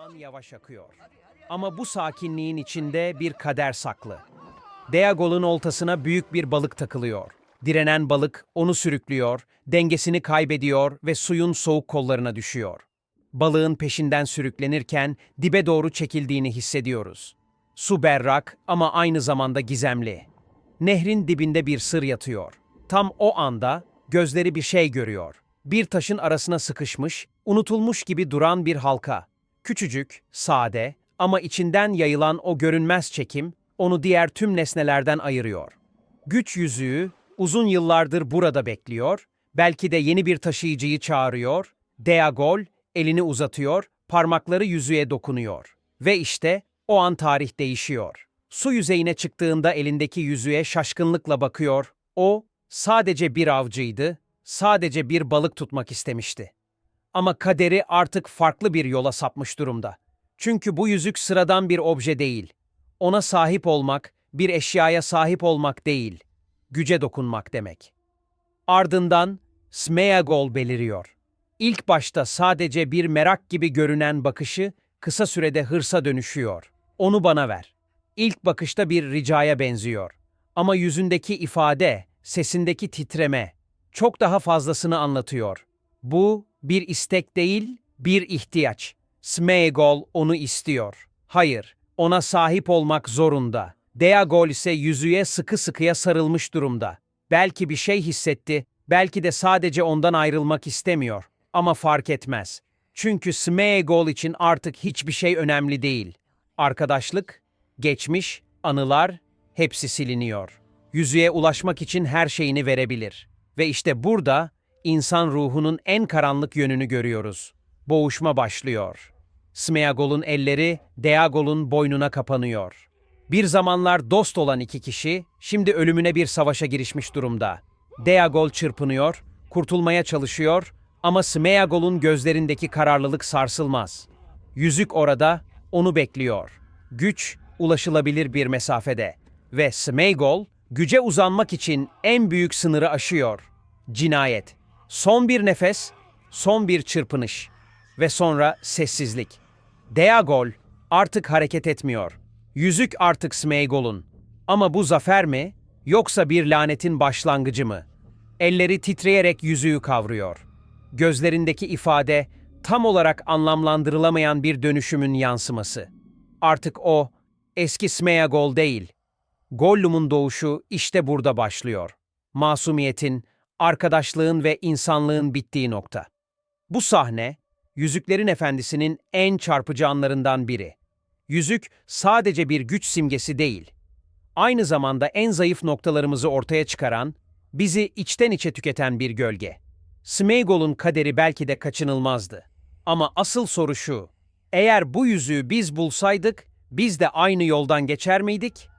Zaman yavaş akıyor. Ama bu sakinliğin içinde bir kader saklı. Deagol'un oltasına büyük bir balık takılıyor. Direnen balık onu sürüklüyor, dengesini kaybediyor ve suyun soğuk kollarına düşüyor. Balığın peşinden sürüklenirken dibe doğru çekildiğini hissediyoruz. Su berrak ama aynı zamanda gizemli. Nehrin dibinde bir sır yatıyor. Tam o anda gözleri bir şey görüyor. Bir taşın arasına sıkışmış, unutulmuş gibi duran bir halka. Küçücük, sade ama içinden yayılan o görünmez çekim onu diğer tüm nesnelerden ayırıyor. Güç yüzüğü uzun yıllardır burada bekliyor, belki de yeni bir taşıyıcıyı çağırıyor. Deagol elini uzatıyor, parmakları yüzüğe dokunuyor. Ve işte o an tarih değişiyor. Su yüzeyine çıktığında elindeki yüzüğe şaşkınlıkla bakıyor. O sadece bir avcıydı, sadece bir balık tutmak istemişti. Ama kaderi artık farklı bir yola sapmış durumda. Çünkü bu yüzük sıradan bir obje değil. Ona sahip olmak, bir eşyaya sahip olmak değil, güce dokunmak demek. Ardından Smeagol beliriyor. İlk başta sadece bir merak gibi görünen bakışı kısa sürede hırsa dönüşüyor. Onu bana ver. İlk bakışta bir ricaya benziyor. Ama yüzündeki ifade, sesindeki titreme çok daha fazlasını anlatıyor. Bu bir istek değil, bir ihtiyaç. Smeagol onu istiyor. Hayır, ona sahip olmak zorunda. Deagol ise yüzüğe sıkı sıkıya sarılmış durumda. Belki bir şey hissetti, belki de sadece ondan ayrılmak istemiyor. Ama fark etmez. Çünkü Smeagol için artık hiçbir şey önemli değil. Arkadaşlık, geçmiş, anılar hepsi siliniyor. Yüzüğe ulaşmak için her şeyini verebilir. Ve işte burada insan ruhunun en karanlık yönünü görüyoruz. Boğuşma başlıyor. Smeagol'un elleri Deagol'un boynuna kapanıyor. Bir zamanlar dost olan iki kişi şimdi ölümüne bir savaşa girişmiş durumda. Deagol çırpınıyor, kurtulmaya çalışıyor ama Smeagol'un gözlerindeki kararlılık sarsılmaz. Yüzük orada, onu bekliyor. Güç ulaşılabilir bir mesafede ve Smeagol güce uzanmak için en büyük sınırı aşıyor. Cinayet. Son bir nefes, son bir çırpınış ve sonra sessizlik. Deagol artık hareket etmiyor. Yüzük artık Smeagol'un. Ama bu zafer mi yoksa bir lanetin başlangıcı mı? Elleri titreyerek yüzüğü kavruyor. Gözlerindeki ifade tam olarak anlamlandırılamayan bir dönüşümün yansıması. Artık o eski Smeagol değil. Gollum'un doğuşu işte burada başlıyor. Masumiyetin, arkadaşlığın ve insanlığın bittiği nokta. Bu sahne, Yüzüklerin Efendisi'nin en çarpıcı anlarından biri. Yüzük sadece bir güç simgesi değil. Aynı zamanda en zayıf noktalarımızı ortaya çıkaran, bizi içten içe tüketen bir gölge. Smeagol'un kaderi belki de kaçınılmazdı. Ama asıl soru şu, eğer bu yüzüğü biz bulsaydık, biz de aynı yoldan geçer miydik?